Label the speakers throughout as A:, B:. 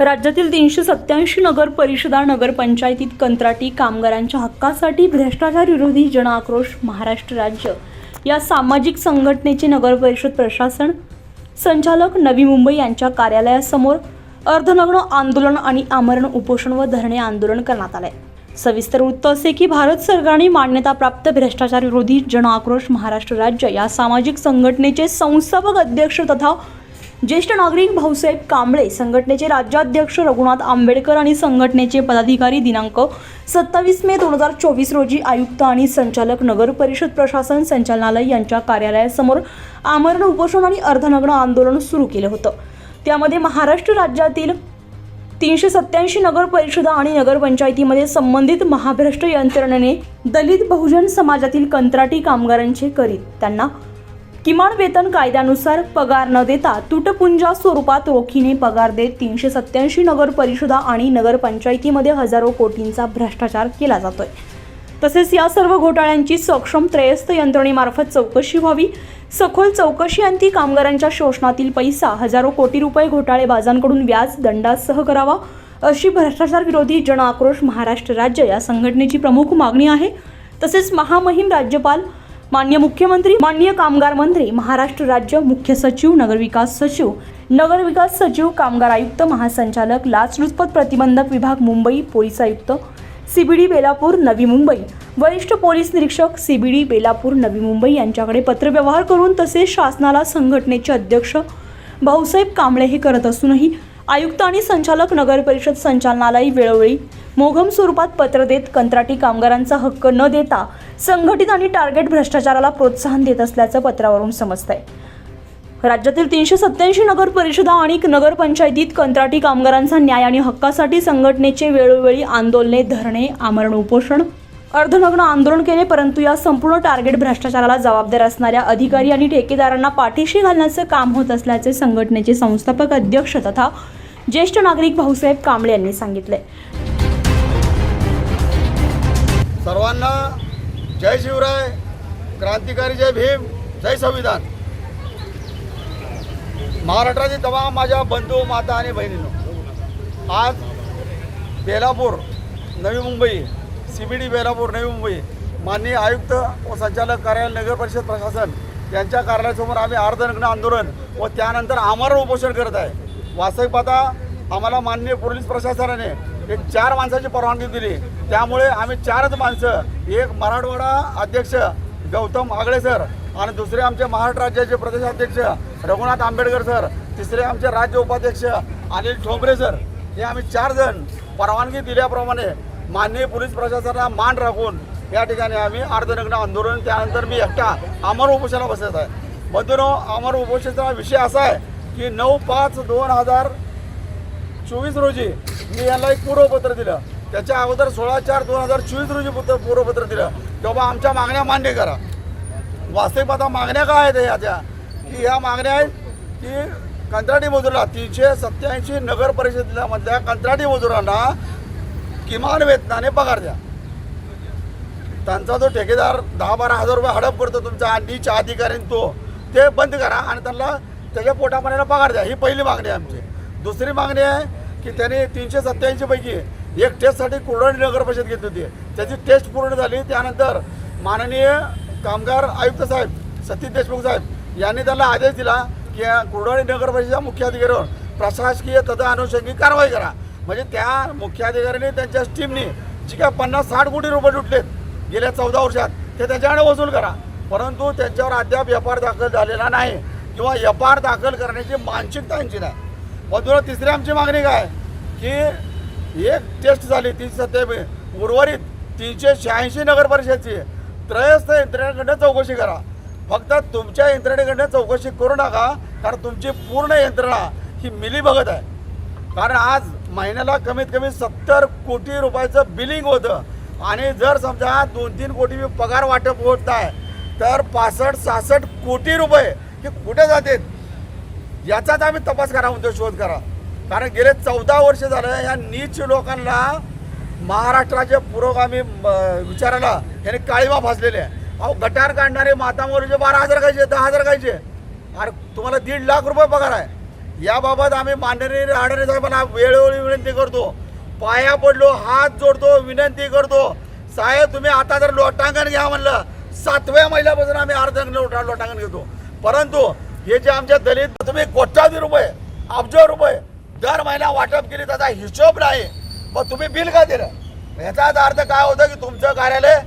A: राज्यातील तीनशे सत्याऐंशी नगर परिषदा नगरपंचायतीत कंत्राटी कामगारांच्या हक्कासाठी भ्रष्टाचार विरोधी जनआक्रोश महाराष्ट्र राज्य. या सामाजिक संघटनेचे नगर परिषद प्रशासन संचालक नवी मुंबई यांच्या कार्यालयासमोर अर्धनग्न आंदोलन आणि आमरण उपोषण व धरणे आंदोलन करण्यात आले. सविस्तर वृत्त असे की भारत सरकारने मान्यताप्राप्त भ्रष्टाचार विरोधी जनआक्रोश महाराष्ट्र राज्य या सामाजिक संघटनेचे संस्थापक अध्यक्ष तथा ज्येष्ठ नागरिक भाऊसाहेब कांबळे संघटनेचे राज्याध्यक्ष रघुनाथ आंबेडकर आणि संघटनेचे पदाधिकारी दिनांक सत्तावीस मे दोन हजार चोवीस रोजी आयुक्त आणि संचालक नगर परिषद प्रशासन संचालनालय यांच्या कार्यालयासमोर आमरण उपोषण आणि अर्धनग्न आंदोलन सुरू केलं होतं. त्यामध्ये महाराष्ट्र राज्यातील तीनशे सत्याऐंशी नगर परिषदा आणि नगरपंचायतीमध्ये संबंधित महाभ्रष्ट यंत्रणेने दलित बहुजन समाजातील कंत्राटी कामगारांचे करीत त्यांना किमान वेतन कायद्यानुसार पगार न देता तुटपुंजा स्वरूपात रोखीने पगार देत तीनशे सत्याऐंशी नगर परिषदा आणि नगरपंचायतीमध्ये हजारो कोटींचा भ्रष्टाचार केला जातोय. तसेच या सर्व घोटाळ्यांची सक्षम त्रयस्थ यंत्रणेमार्फत चौकशी व्हावी. सखोल चौकशी अंती कामगारांच्या शोषणातील पैसा हजारो कोटी रुपये घोटाळेबाजांकडून व्याज दंडासह करावा अशी भ्रष्टाचार विरोधी जनआक्रोश महाराष्ट्र राज्य या संघटनेची प्रमुख मागणी आहे. तसेच महामहिम राज्यपाल मान्य मुख्यमंत्री मान्य कामगार मंत्री महाराष्ट्र राज्य मुख्य सचिव नगरविकास सचिव नगरविकास सचिव कामगार आयुक्त महासंचालक लाचलुचपत प्रतिबंधक विभाग मुंबई पोलीस आयुक्त सीबीडी बेलापूर नवी मुंबई वरिष्ठ पोलीस निरीक्षक सीबीडी बेलापूर नवी मुंबई यांच्याकडे पत्रव्यवहार करून तसेच शासनाला संघटनेचे अध्यक्ष भाऊसाहेब कांबळे हे करत असूनही आयुक्त आणि संचालक नगर परिषद संचालनालय वेळोवेळी मोघम स्वरूपात पत्र देत कंत्राटी कामगारांचा हक्क न देता संघटित आणि टार्गेट भ्रष्टाचाराला प्रोत्साहन देत असल्याचं पत्रावरून समजतंय. राज्यातील तीनशे सत्याऐंशी नगर परिषदा आणि नगरपंचायतीत कंत्राटी कामगारांचा न्याय आणि हक्कासाठी संघटनेचे वेळोवेळी आंदोलने धरणे आमरण उपोषण अर्धनग्न आंदोलन केले परंतु या संपूर्ण टार्गेट भ्रष्टाचाराला जबाबदार असणाऱ्या अधिकारी आणि ठेकेदारांना पाठीशी घालण्याचं काम होत असल्याचे संघटनेचे संस्थापक अध्यक्ष तथा ज्येष्ठ नागरिक भाऊसाहेब कांबळे यांनी सांगितले.
B: सर्वांना जय शिवराय क्रांतिकारी जय भीम जय संविधान. महाराष्ट्रातील तमाम माझ्या बंधू माता आणि बहिणी आज Belapur Navi Mumbai C B D Belapur Navi Mumbai. माननीय आयुक्त व संचालक कार्यालय नगर परिषद प्रशासन यांच्या कार्यालयासमोर आम्ही अर्धनग्न आंदोलन व त्यानंतर आमरण उपोषण करत आहे. वास्तविक पाहता आम्हाला माननीय पोलीस प्रशासनाने एक चार माणसाची परवानगी दिली. त्यामुळे आम्ही चारच माणसं एक मराठवाडा अध्यक्ष गौतम आगळे सर आणि दुसरे आमचे महाराष्ट्र राज्याचे प्रदेशाध्यक्ष रघुनाथ आंबेडकर सर तिसरे आमचे राज्य उपाध्यक्ष अनिल ठोंबरे सर हे आम्ही चार जण परवानगी दिल्याप्रमाणे माननीय पोलीस प्रशासनाला मान राखून या ठिकाणी आम्ही अर्धनग्न आंदोलन त्यानंतर मी एकटा अमर उपोषणाला बसत आहे. बंधूनो अमर उपोषणाचा विषय असा आहे की नऊ पाच दोन हजार चोवीस रोजी मी यांना एक पूर्वपत्र दिलं. त्याच्या अगोदर सोळा चार दोन हजार चोवीस रोजी पुत्र पूर्वपत्र दिलं. तेव्हा आमच्या मागण्या मान्य करा. वास्तविक आता मागण्या काय आहेत याच्या की ह्या मागण्या आहेत की कंत्राटी मजुराला तीनशे सत्याऐंशी नगर परिषदेमधल्या कंत्राटी मजुरांना किमान वेतनाने पगार द्या. त्यांचा जो ठेकेदार दहा बारा हजार रुपये हडप करतो तुमचा नीच अधिकारी तो ते बंद करा आणि त्यांना त्याच्या पोटापाण्याला पगार द्या. ही पहिली मागणी आहे आमची. दुसरी मागणी आहे की त्याने तीनशे सत्त्याऐंशीपैकी एक टेस्टसाठी कुरडणी नगर परिषद घेतली होती. त्याची टेस्ट पूर्ण झाली. त्यानंतर माननीय कामगार आयुक्त साहेब सतीश देशमुख साहेब यांनी त्याला आदेश दिला की या नगर परिषदेच्या मुख्याधिकाऱ्यावर प्रशासकीय तथा अनुषंगिक कारवाई करा. म्हणजे त्या मुख्याधिकाऱ्याने त्यांच्या टीमने जी काय पन्नास साठ कोटी रुपये लुटलेत गेल्या चौदा वर्षात ते त्याच्याकडे वसूल करा. परंतु त्यांच्यावर अद्याप एफ आर दाखल झालेला नाही किंवा एफ आर दाखल करण्याची मानसिकता यांची नाही. मधुरा तिसरी आमची मागणी काय? की एक टेस्ट झाली तीनशे सत्याऐंशी उर्वरित तीनशे शहाऐंशी नगर परिषदची. त्रयस्थ यंत्रणेकडनं चौकशी करा. फक्त तुमच्या यंत्रणेकडनं चौकशी करू नका कारण तुमची पूर्ण यंत्रणा ही मिली बघत आहे. कारण आज महिन्याला कमीत कमी सत्तर कोटी रुपयाचं बिलिंग होतं. आणि जर समजा दोन तीन कोटी मी पगार वाटप होत आहे तर पासष्ट सहासष्ट कोटी रुपये हे कुठे जातात याचाच आम्ही तपास करा म्हणतो शोध करा. कारण गेले चौदा वर्ष झालं या नीच लोकांना महाराष्ट्राचे पुरोगामी म, विचाराला याने काळीमा फासलेले आहे. अहो गटार काढणारे मातामोरीचे बारा हजार खायचे दहा हजार खायचे. अरे तुम्हाला दीड लाख रुपये पगार आहे. याबाबत आम्ही माननीय राहणारे साहेबांना वेळोवेळी विनंती करतो. पाया पडलो हात जोडतो विनंती करतो. साहेब तुम्ही आता जर लोटांगण घ्या म्हणलं सातव्या महिन्यापासून आम्ही अर्ध लोटा लोटांगण घेतो. परंतु हे जे आमच्या दलित तुम्ही कोट्यावधी रुपये अब्ज रुपये दर महिना वाटप केली त्याचा हिशोब नाही. मग तुम्ही बिल का दिलं? याचाच अर्थ काय होतं की तुमचं कार्यालय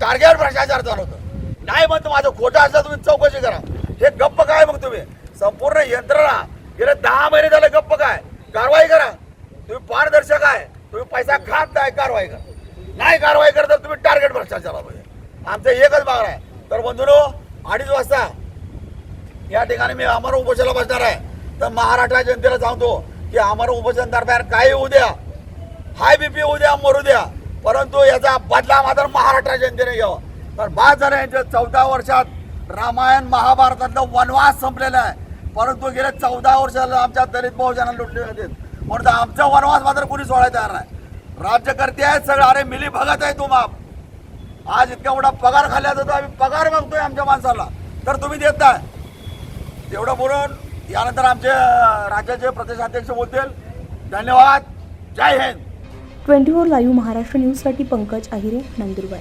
B: टार्गेट भ्रष्टाचार चालवतं. नाही म्हणतो माझं खोटं असलं तुम्ही चौकशी करा. हे गप्प काय मग तुम्ही? संपूर्ण यंत्रणा. गेले दहा महिने झाले गप्प काय? कारवाई करा. तुम्ही पारदर्शक आहे. तुम्ही पैसा खात नाही कारवाई करा. नाही कारवाई करत तर तुम्ही टार्गेट भ्रष्टाचार पाहिजे आमचं एकच मागणं आहे. तर बंधूनो अडीच वाजता या ठिकाणी मी अमर उपोषणाला बसणार आहे. तर महाराष्ट्र जनतेला सांगतो की अमर उपोषण दरम्यान काही होऊ द्या. हाय बीपी होऊ द्या मरू द्या. परंतु याचा बदला मात्र महाराष्ट्र जनतेने घ्यावा. तर बाद झालं यांच्या चौदा वर्षात रामायण महाभारतातलं वनवास संपलेला आहे. परंतु गेल्या चौदा वर्षाला आमच्या दलित बहुजनाला लुटले होते. म्हणून आमचा वनवास मात्र कोणी सोडायला तयार नाही. राज्यकर्ते आहेत सगळं. अरे मिली भगत आहे तुम्हा आज इतका मोठा पगार खाल्ला जातो आम्ही पगार मागतोय आमच्या माणसाला. तर तुम्ही देत नाही. तेवढं बोलून यानंतर आमचे राज्याचे प्रदेशाध्यक्ष बोलतील. धन्यवाद. जय Hind.
A: Twenty four live Maharashtra न्यूजसाठी पंकज आहिरे नंदुरबार.